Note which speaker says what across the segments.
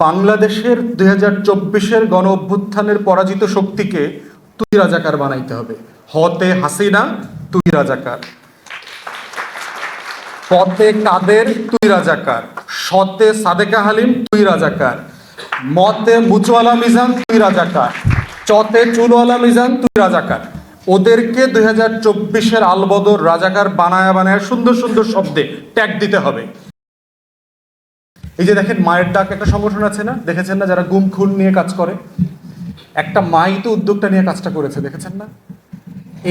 Speaker 1: বাংলাদেশের দুই হাজার চব্বিশের গণ অভ্যুত্থানের পরাজিত শক্তিকে তুই রাজাকার বানাইতে হবে। হতে হাসিনা, তুই রাজাকার। পথে কাদের, তুই রাজাকার। সতে সাদেকা হালিম, তুই রাজাকার। মতে মুচওয়ালা মিজান, তুই রাজাকার। চতে চুলওয়ালা মিজান, তুই রাজাকার। ওদেরকে দুই হাজার চব্বিশের আলবদর রাজাকার বানায় বানায় সুন্দর সুন্দর শব্দে ট্যাগ দিতে হবে। এই যে দেখেন মায়ের ডাক একটা সংগঠন আছে না? দেখেছেন না যারা গুম, খুন নিয়ে কাজ করে? একটা মাই তো উদ্যোগটা নিয়ে কাজটা করেছে, দেখেছেন না?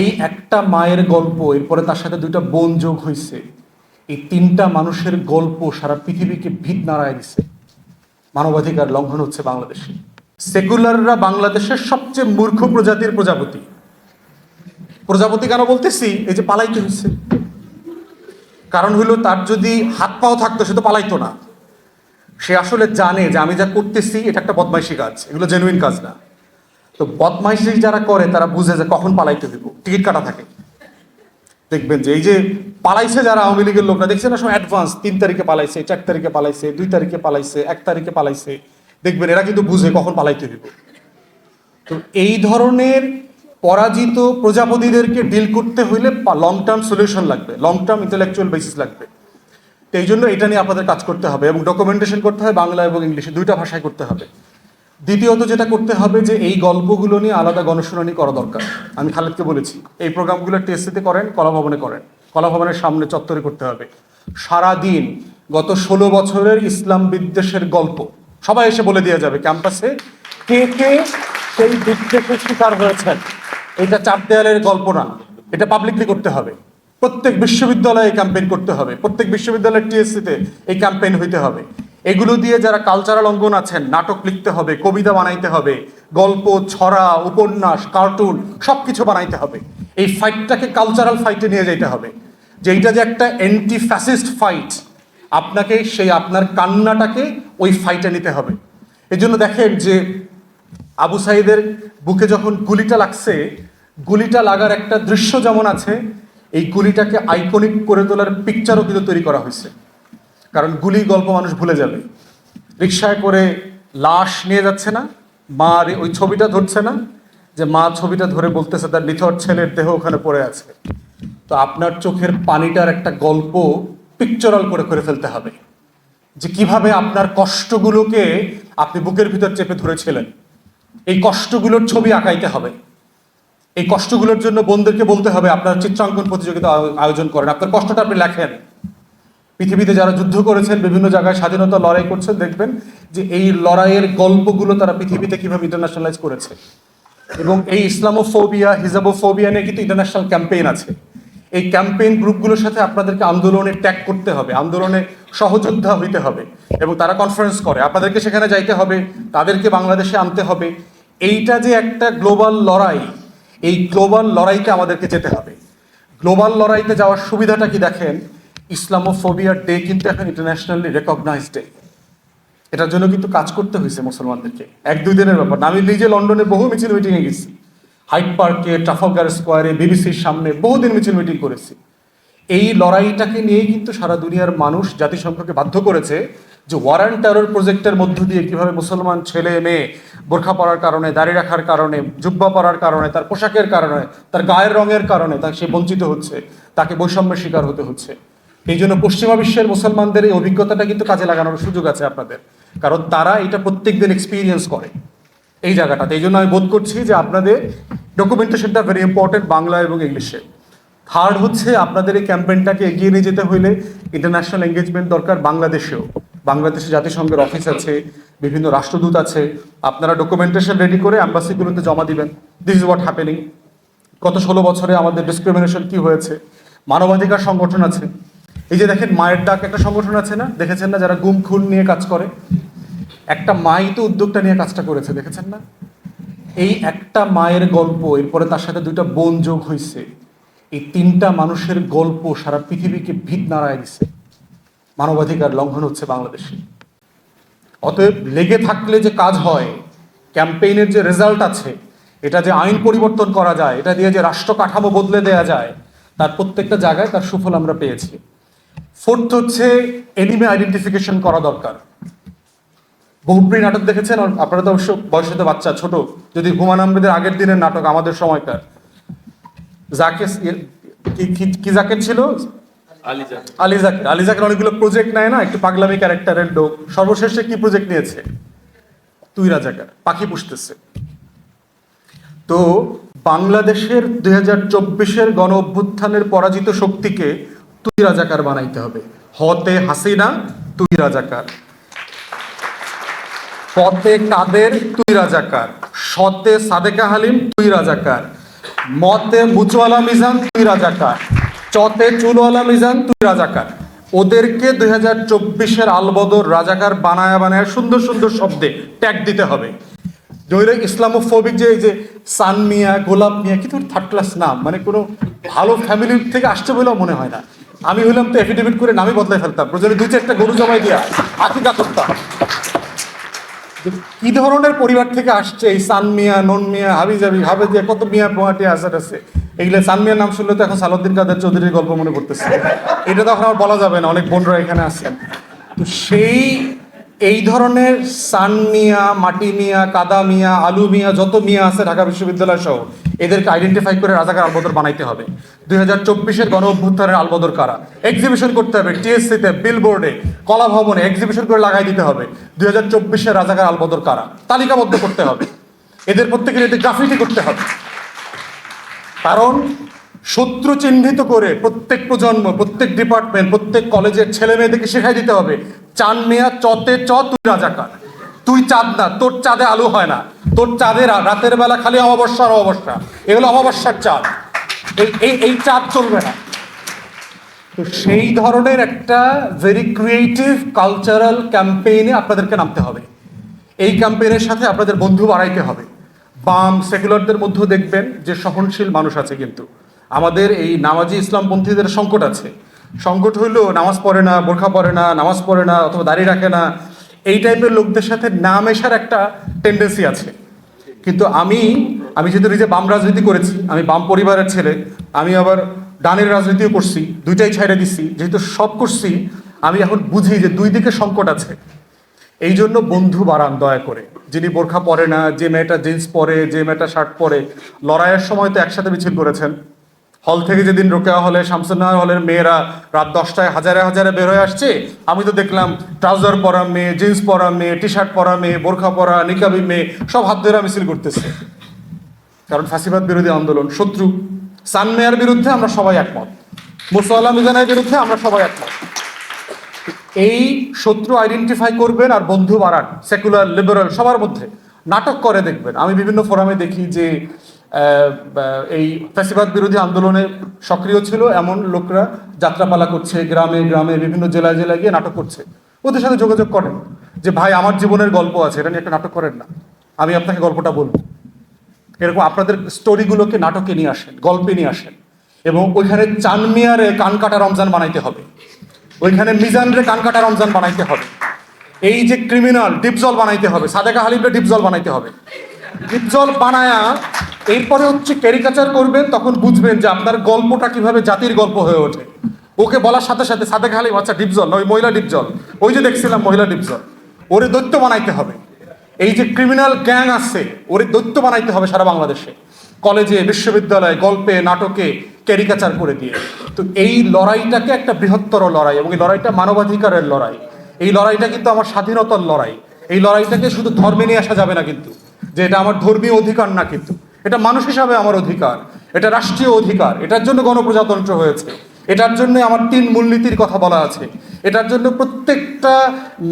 Speaker 1: এই একটা মায়ের গল্প, এরপরে তার সাথে দুইটা বোন যোগ হয়েছে এই তিনটা মানুষের গল্প সারা পৃথিবীকে ভিত নাড়ায় দিছে। মানবাধিকার লঙ্ঘন হচ্ছে বাংলাদেশে। সেকুলাররা বাংলাদেশের সবচেয়ে মূর্খ প্রজাতির প্রজাপতি। প্রজাপতি কেন বলতেছি? এই যে পালাইতে হয়েছে কারণ হইল তার যদি হাত পাও থাকতো, সে তো পালাইতো না। সে আসলে জানে যে আমি যা করতেছি, এটা একটা বদমাইশি কাজ। এগুলো জেনুইন কাজ না। তো বদমাইশি যারা করে, তারা বুঝে যে কখন পালাইতে দিব। টিকিট কাটা থাকে। দেখবেন যে এই যে পালাইছে যারা আওয়ামী লীগের লোকরা, দেখছেন না সব অ্যাডভান্স তিন তারিখে পালাইছে, চার তারিখে পালাইছে, দুই তারিখে পালাইছে, এক তারিখে পালাইছে। দেখবেন এরা কিন্তু বুঝে কখন পালাইতে দিব। তো এই ধরনের পরাজিত প্রজাপতিদেরকে ডিল করতে হইলে লং টার্ম সলিউশন লাগবে। লং টার্ম ইন্টেলেকচুয়াল বেসিস লাগবে। তো এই জন্য এটা নিয়ে আপনাদের কাজ করতে হবে এবং ডকুমেন্টেশন করতে হবে বাংলা এবং ইংলিশে, দুইটা ভাষায় করতে হবে। দ্বিতীয়ত যেটা করতে হবে যে এই গল্পগুলো নিয়ে আলাদা গণশুনানি করা দরকার। আমি খালেদকে বলেছি, এই প্রোগ্রামগুলো টেস্টিতে করেন, কলাভবনে করেন। কলাভবনের সামনে চত্বরে করতে হবে। সারাদিন গত ষোলো বছরের ইসলাম বিদ্বেষের গল্প, সবাই এসে বলে দিয়ে যাবে ক্যাম্পাসে, কে কে সেই বিদ্বেষের শিকার হয়েছেন। এটা চার দেয়ালের গল্প না, এটা পাবলিকলি করতে হবে। প্রত্যেক বিশ্ববিদ্যালয়ে ক্যাম্পেইন করতে হবে। প্রত্যেক বিশ্ববিদ্যালয়ের টিএসসিতে এই ক্যাম্পেইন হইতে হবে। এগুলো দিয়ে যারা কালচারাল অঙ্গন আছেন, নাটক লিখতে হবে, কবিতা বানাইতে হবে, গল্প, ছড়া, উপন্যাস কার্টুন সব কিছু বানাইতে হবে। এই ফাইটটাকে কালচারাল ফাইটে নিয়ে যেতে হবে। যে এইটা যে একটা অ্যান্টি ফ্যাসিস্ট ফাইট আপনাকে সেই আপনার কান্নাটাকে ওই ফাইটে নিতে হবে। এই জন্য দেখেন যে আবু সাইদের বুকে যখন গুলিটা লাগছে, গুলিটা লাগার একটা দৃশ্য যেমন আছে এই গুলিটাকে আইকনিক করে তোলার পিকচারও কিন্তু তৈরি করা হয়েছে। কারণ গুলি গল্প মানুষ ভুলে যাবে। রিক্সায় করে লাশ নিয়ে যাচ্ছে না, মা ওই ছবিটা ধরছে না, যে মা ছবিটা ধরে বলতেছে, তার নিথর ছেলের দেহ ওখানে পড়ে আছে। তো আপনার চোখের পানিটার একটা গল্প পিকচারাল করে করে ফেলতে হবে। যে কীভাবে আপনার কষ্টগুলোকে আপনি বুকের ভিতর চেপে ধরেছিলেন। এই কষ্টগুলোর ছবি আঁকাইতে হবে। এই কষ্টগুলোর জন্য বোনদেরকে বলতে হবে, আপনার চিত্রাঙ্কন প্রতিযোগিতা আয়োজন করেন। আপনার কষ্টটা আপনি লেখেন। পৃথিবীতে যারা যুদ্ধ করেছেন, বিভিন্ন জায়গায় স্বাধীনতা লড়াই করছেন, দেখবেন যে এই লড়াইয়ের গল্পগুলো তারা পৃথিবীতে কীভাবে ইন্টারন্যাশনালাইজ করেছে। এবং এই ইসলামোফোবিয়া, হিজাবোফোবিয়া নিয়ে কিন্তু ইন্টারন্যাশনাল ক্যাম্পেইন আছে। এই ক্যাম্পেইন গ্রুপগুলোর সাথে আপনাদেরকে আন্দোলনে ট্যাগ করতে হবে, আন্দোলনে সহযোদ্ধা হইতে হবে এবং তারা কনফারেন্স করে। আপনাদেরকে সেখানে যাইতে হবে, তাদেরকে বাংলাদেশে আনতে হবে। এইটা যে একটা গ্লোবাল লড়াই এই গ্লোবাল লড়াইতে আমাদেরকে যেতে হবে। গ্লোবাল লড়াইতে যাওয়ার সুবিধাটা কি দেখেন? ইসলামোফোবিয়ার ডে কিন্তু এখন ইন্টারন্যাশনালি রেকগনাইজ ডে এটার জন্য কিন্তু কাজ করতে হয়েছে মুসলমানদেরকে। এক, দুই দিনের ব্যাপার। আমি নিজে লন্ডনে বহু মিছিল মিটিংয়ে গেছি। হাইট পার্কে ট্রাফলগার স্কোয়ারে বিবিসির সামনে বহুদিন মিছিল মিটিং করেছি। এই লড়াইটাকে নিয়েই কিন্তু সারা দুনিয়ার মানুষ জাতিসংঘকে বাধ্য করেছে যে ওয়ারান টেরর প্রজেক্টের মধ্য দিয়ে কীভাবে মুসলমান ছেলে, মেয়ে বোরখা পরার কারণে, দাড়ি রাখার কারণে, জুব্বা পরার কারণে, তার পোশাকের কারণে, তার গায়ের রঙের কারণে তাকে সে বঞ্চিত হচ্ছে, তাকে বৈষম্যের শিকার হতে হচ্ছে। এই জন্য পশ্চিমা বিশ্বের মুসলমানদের এই অভিজ্ঞতাটা কিন্তু কাজে লাগানোর সুযোগ আছে আপনাদের। কারণ তারা এটা প্রত্যেকদিন এক্সপিরিয়েন্স করে এই জায়গাটাতে। এই জন্য আমি বোধ করছি যে আপনাদের ডকুমেন্টেশনটা ভেরি ইম্পর্টেন্ট বাংলা এবং ইংলিশে। থার্ড হচ্ছে আপনাদের এই ক্যাম্পেইনটাকে এগিয়ে নিয়ে যেতে হইলে ইন্টারন্যাশনাল এঙ্গেজমেন্ট দরকার বাংলাদেশেও। বাংলাদেশে জাতিসংঘের অফিস আছে, বিভিন্ন রাষ্ট্রদূত আছে। আপনারা ডকুমেন্টেশন রেডি করে অ্যাম্বাসিগুলোতে জমা দিবেন। দিস ইজ হোয়াট হ্যাপেনিং গত ষোলো বছরে আমাদের ডিসক্রিমিনেশন কি হয়েছে? মানবাধিকার সংগঠন আছে। এই যে দেখেন, মায়ের ডাক একটা সংগঠন আছে না? দেখেছেন না যারা গুম, খুন নিয়ে কাজ করে? একটা মাই তো উদ্যোগটা নিয়ে কাজটা করেছে, দেখেছেন না? এই একটা মায়ের গল্প, এরপরে তার সাথে দুইটা বোন যোগ হয়েছে এই তিনটা মানুষের গল্প সারা পৃথিবীকে ভিত নাড়ায় দিছে। মানবাধিকার লঙ্ঘন হচ্ছে বাংলাদেশে। অতএব লেগে থাকলে যে কাজ হয়, ক্যাম্পেইনের যে রেজাল্ট আছে, এটা যে আইন পরিবর্তন করা যায়, এটা দিয়ে যে রাষ্ট্র কাঠামো বদলে দেয়া যায়, তার প্রত্যেকটা জায়গায় তার সুফল আমরা পেয়েছি। ফোর্থ হচ্ছে এনিমে আইডেন্টিফিকেশন করা দরকার। বহুপ্রিয় নাটক দেখেছেন? আপনারা তো অবশ্য বয়সে তো বাচ্চা, ছোট। যদি হুমায়ুন আহমেদের আগের দিনের নাটক, আমাদের সময়কার। যাকে কি- কি- কি জাকের ছিল? আলী জাকির। আলী অনেকগুলো প্রজেক্ট নেয় না? একটু পাগলামি ক্যারেক্টারের লোক। সর্বশেষে কি প্রজেক্ট নিয়েছে? তুই রাজাকার পাখি পুষতেছে। তো বাংলাদেশের দুই হাজার চব্বিশের গণ অভ্যুত্থানের পরাজিত শক্তিকে তুই রাজাকার বানাইতে হবে। হতে হাসিনা তুই রাজাকার পথে কাদের তুই রাজাকার সতে সাদেকা হালিম তুই রাজাকার মতে মুচওয়ালা মিজান তুই রাজাকার চতে চুল চুলওয়ালা মিজান, তুই রাজাকার। ওদেরকে দুই হাজার চব্বিশের আলবদর রাজাকার বানায় বানায় সুন্দর সুন্দর শব্দে ট্যাগ দিতে হবে। জৈর ইসলামোফোবিক যে, এই যে সান মিয়া, গোলাপ মিয়া, কি তোর থার্ড ক্লাস নাম? মানে কোনো ভালো ফ্যামিলির থেকে আসছে বলেও মনে হয় না। আমি হইলাম তো এফিডেভিট করে নামই বদলাই ফেলতাম। প্রয়োজনে দু চারটা গরু জমাই দিয়া আকিকা করতাম। কি ধরনের পরিবার থেকে আসছে এই সান মিয়া, নন মিয়া হাবি জাবি হাবে যে কত মিয়া পোহাটি আসার আছে। এইগুলো সান মিয়ার নাম শুনলে তো এখন সালাউদ্দিন কাদের চৌধুরীর গল্প মনে পড়তেছে। এটা তো এখন আর বলা যাবে না, অনেক বোনরা এখানে আছেন তো সেই, এই ধরনের সান মিয়া মাটি মিয়া, কাদা মিয়া, আলু মিয়া, যত মিয়া আছে ঢাকা বিশ্ববিদ্যালয় সহ, এদেরকে আইডেন্টিফাই করে রাজাকার আলবদর বানাইতে হবে। দুই হাজার চব্বিশের গণ অভ্যুত্থানের আলবদর কারা? এক্সিবিশন করতে হবে টিএসসিতে বিলবোর্ডে কলা ভবনে এক্সিবিশন করে লাগাই দিতে হবে। দুই হাজার চব্বিশের রাজাকার আলবদর কারা? তালিকাবদ্ধ করতে হবে। এদের প্রত্যেকের এতে গ্রাফিটি করতে হবে। কারণ শত্রু চিহ্নিত করে প্রত্যেক প্রজন্ম, প্রত্যেক ডিপার্টমেন্ট প্রত্যেক কলেজের ছেলে মেয়েদেরকে শেখাই দিতে হবে চান মেয়া চতে চ, তুই রাজাকার তুই চাঁদ না, তোর চাঁদে আলু হয় না, তোর চাঁদে রাতের বেলা খালি অমাবস্যার অমাবস্যা এগুলো অমাবস্যার চাঁদ। এই এই চাঁদ চলবে না। তো সেই ধরনের একটা ভেরি ক্রিয়েটিভ কালচারাল ক্যাম্পেইনে আপনাদেরকে নামতে হবে। এই ক্যাম্পেইনের সাথে আপনাদের বন্ধু বাড়াইতে হবে। বাম সেকুলারদের মধ্যেও দেখবেন যে সহনশীল মানুষ আছে কিন্তু। আমাদের এই নামাজি ইসলামপন্থীদের সংকট আছে। সংকট হইলেও নামাজ পড়ে না, বোরখা পড়ে না, নামাজ পড়ে না, অথবা দাড়ি রাখে না। এই টাইপের লোকদের সাথে না মেশার একটা টেন্ডেন্সি আছে। কিন্তু আমি আমি যেহেতু নিজে বাম রাজনীতি করেছি, আমি বাম পরিবারের ছেলে, আমি আবার ডানের রাজনীতিও করছি, দুইটাই ছাইড়ে দিছি যেহেতু সব করছি, আমি এখন বুঝি যে দুই দিকে সংকট আছে। এই জন্য বন্ধু বাড়ান দয়া করে। যিনি বোরখা পরে না, যে মেয়েটা জিন্স পরে, যে মেয়েটা শার্ট পরে, লড়াইয়ের সময় তো একসাথে মিছিল করেছেন। হল থেকে যেদিন রোকেয়া হলে, শামসুন্নাহর হলের মেয়েরা রাত দশটায় হাজারে হাজারে বের হয়ে আসছে। আমি তো দেখলাম ট্রাউজার পরা মেয়ে জিন্স পরা মেয়ে টি শার্ট পরা মেয়ে, বোরখা পরা, নিকাবি মেয়ে, সব হাত ধরে মিছিল করতেছে। কারণ ফাঁসিবাদ বিরোধী আন্দোলন, শত্রু। সান মেয়ার বিরুদ্ধে আমরা সবাই একমত। মুসল্লা মিজানের বিরুদ্ধে আমরা সবাই একমত। এই শত্রু আইডেন্টিফাই করবেন আর বন্ধু বাড়ান সেকুলার লিবারাল সবার মধ্যে। নাটক করে দেখবেন। আমি বিভিন্ন ফোরামে দেখি যে এই ফ্যাসিবাদ বিরোধী আন্দোলনে সক্রিয় ছিল এমন লোকরা, যাত্রাপালা করছে গ্রামে গ্রামে, বিভিন্ন জেলায় জেলায় গিয়ে নাটক করছে। ওদের সাথে যোগাযোগ করেন যে, ভাই, আমার জীবনের গল্প আছে, এটা নিয়ে একটা নাটক করেন না। আমি আপনাকে গল্পটা বলব। এরকম আপনাদের স্টোরিগুলোকে নাটকে নিয়ে আসেন, গল্পে নিয়ে আসেন। এবং ওইখানে চানমিয়ারে কান কাটা রমজান বানাইতে হবে। ওইখানে মিজানরে কান কাটা রমজান বানাইতে হবে। এই যে ক্রিমিনাল ডিপজল বানাইতে হবে। সাদেকা হালিমরে ডিপজল বানাইতে হবে। ডিপজল বানায়া এরপরে হচ্ছে ক্যারিকাচার করবেন, তখন বুঝবেন যে আপনার গল্পটা কীভাবে জাতির গল্প হয়ে ওঠে। ওকে বলার সাথে সাথে সাদেকা হালিম আচ্ছা ডিপজল, ওই মহিলা ডিপজল, ওই যে দেখছিলাম মহিলা ডিপজল, ওরে দৈত্য বানাইতে হবে। এই যে ক্রিমিনাল গ্যাং আছে, ওরে দৈত্য বানাইতে হবে সারা বাংলাদেশে। কলেজে, বিশ্ববিদ্যালয়ে, গল্পে, নাটকে ক্যারিকাচার করে দিয়ে। তো এই লড়াইটাকে একটা বৃহত্তর লড়াই এবং এই লড়াইটা মানবাধিকারের লড়াই। এই লড়াইটা কিন্তু আমার স্বাধীনতার লড়াই। এই লড়াইটাকে শুধু ধর্মে নিয়ে আসা যাবে না কিন্তু, যে এটা আমার ধর্মীয় অধিকার না কিন্তু। এটা মানুষ হিসাবে আমার অধিকার, এটা রাষ্ট্রীয় অধিকার, এটার জন্য গণপ্রজাতন্ত্র হয়েছে। এটার জন্য আমার তিন মূলনীতির কথা বলা আছে। এটার জন্য প্রত্যেকটা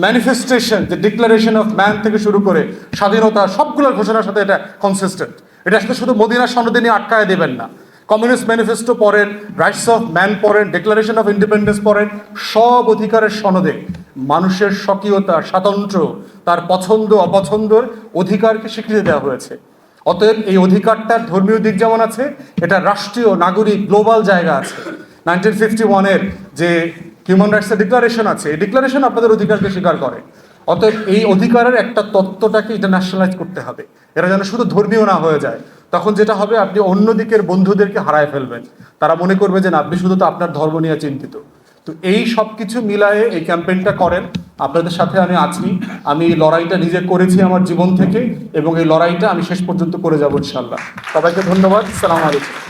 Speaker 1: ম্যানিফেস্টেশন যে ডিক্লারেশন অফ ম্যান থেকে শুরু করে স্বাধীনতা, সবগুলোর ঘোষণার সাথে এটা কনসিস্টেন্ট এটা সাথে শুধু মদিনার সনদে নিয়ে আটকায় দেবেন না। কমিউনিস্ট ম্যানিফেস্টো পড়েন, রাইটস অফ ম্যান পড়েন, ডিক্লারেশন অফ ইন্ডিপেন্ডেন্স পড়েন, সব অধিকারের সনদে মানুষের স্বকীয়তা, স্বাতন্ত্র্য, তার পছন্দ, অপছন্দর অধিকারকে স্বীকৃতি দেওয়া হয়েছে। অতএব এই অধিকারটার ধর্মীয় দিক যেমন আছে, এটা রাষ্ট্রীয়, নাগরিক, গ্লোবাল জায়গা আছে। নাইনটিন ফিফটি ওয়ানের যে হিউম্যান রাইটসের ডিক্লারেশন আছে, এই ডিক্লারেশন আপনাদের অধিকারকে স্বীকার করে। অতএব এই অধিকারের একটা তত্ত্বটাকে ইন্টারন্যাশনালাইজ করতে হবে। এরা যেন শুধু ধর্মীয় না হয়ে যায়। তখন যেটা হবে, আপনি অন্য দিকের বন্ধুদেরকে হারায় ফেলবেন। তারা মনে করবে যে, না, আপনি শুধু তো আপনার ধর্ম নিয়ে চিন্তিত। তো এই সব কিছু মিলায়ে এই ক্যাম্পেইনটা করেন। আপনাদের সাথে আমি আছি। আমি এই লড়াইটা নিজে করেছি আমার জীবন থেকে এবং এই লড়াইটা আমি শেষ পর্যন্ত করে যাব ইনশাল্লাহ সবাইকে ধন্যবাদ। সালাম আলাইকুম।